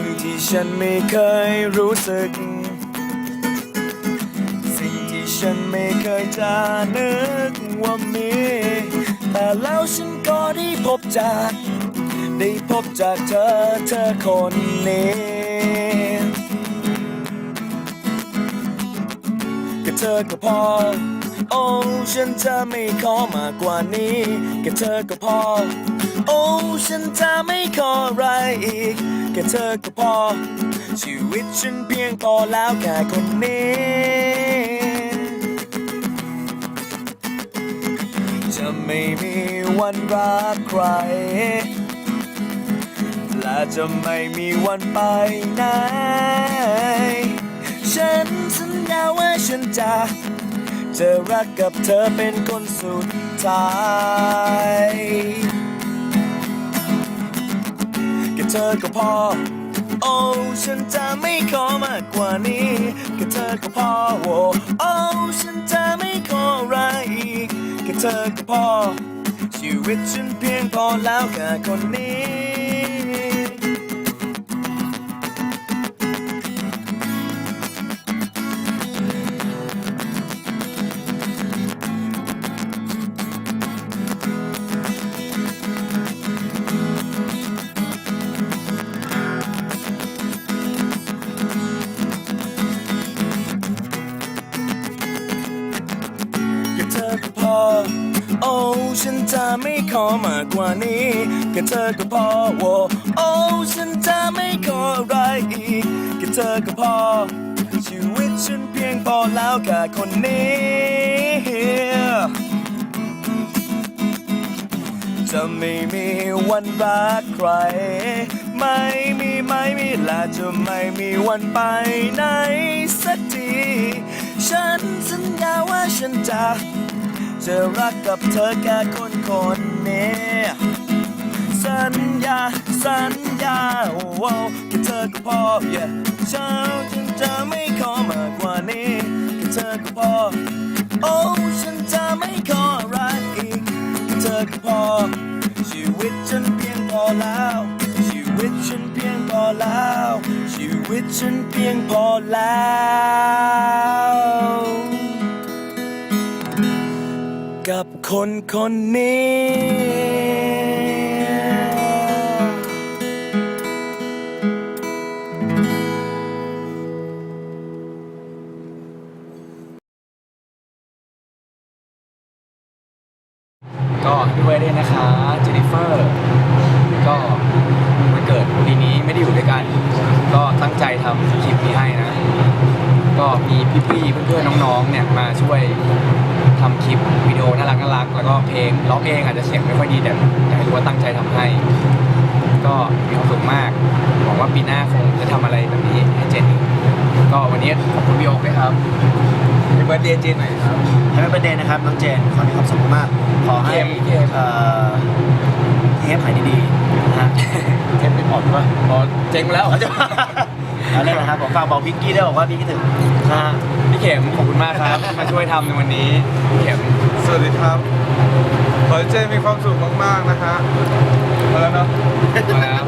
่งที่ฉันไม่เคยรู้สึก สิ่งที่ฉันไม่เคยจะนึกว่ามี แต่แล้วฉันก็ได้พบจาก ได้พบจากเธอเธอคนนี้ก็เธอก็พอ โอ้ฉันจะไม่ขอมากกว่านี้ก็เธอก็พอ โอ้ฉันจะไม่ขออะไรอีก ก็เธอก็พอ ชีวิตฉันเพียงพอแล้วแค่คนนี้ จะไม่มีวันรักใคร และจะไม่มีวันไปไหน ฉันสัญญาว่าฉันจะ จะรักกับเธอเป็นคนสุดท้าย เธอก็พอ โอ้ฉันจะไม่ขอมากกว่านี้ แค่เธอก็พอโอ้โอ้ฉันจะไม่ขออะไรอีกแค่เธอก็พอ ชีวิตฉันเพียงพอแล้วแค่คนนี้ ฉันจะไม่ขอมากกว่านี้แค่เธอก็พอโอ้โอ้ฉันจะไม่ขออะไรอีกแค่เธอก็พอ ชีวิตฉันเพียงพอแล้วแค่คนนี้ จะไม่มีวันรักใคร ไม่มีไม่มีและจะไม่มีวันไปไหนสักที ฉันสัญญาว่าฉันจะ จะรักกับเธอแค่คนคนนี้ สัญญา สัญญาโอ้โหแค่เธอก็พอ yeah เช้าฉันจะไม่ขอมากกว่านี้แค่เธอก็พอ โอ้ฉันจะไม่ขออะไรอีกแค่เธอก็พอ ชีวิตฉันเพียงพอแล้ว ชีวิตฉันเพียงพอแล้ว ชีวิตฉันเพียงพอแล้ว กับคนคนนี้ ก็พี่เบิร์ดเดย์นะคะเจนนิเฟอร์ ก็วันเกิดปีนี้ไม่ได้อยู่ด้วยกัน ก็ตั้งใจทำคลิปนี้ให้นะ ก็มีพี่ๆเพื่อนๆน้องๆเนี่ยมาช่วย ทำคลิปวิดีโอน่ารักน่ารักแล้วก็เพลงร้องเองอาจจะเสียงไม่ค่อยดีแต่อยากให้รู้ว่าตั้งใจทำให้ ก็มีความสุขมากหวังว่าปีหน้าคงจะทำอะไรแบบนี้ให้เจนอีกก็วันนี้ขอบคุณพี่โอ๊คด้วยครับพี่เบิร์ดเดย์เจนหน่อยครับ แฮปปี้เบิร์ดเดย์นะครับน้องเจน ขอให้มีความสุขมากๆขอให้เกมเกมเอ่อเทปขายดีๆนะฮะ เทปเป็นออดป่ะอ๋อเจ๊งแล้วเอาจะ เอาเล่นนะครับผมฝากบอกพิงกี้ด้วยบอกว่าพี่คิดถึงนะฮะ พี่เข็มขอบคุณมากครับ มาช่วยทำในวันนี้พี่เข็ม สวัสดีครับ ขอให้เจมีความสุขมากๆนะฮะมาแล้วเนาะมาแล้ว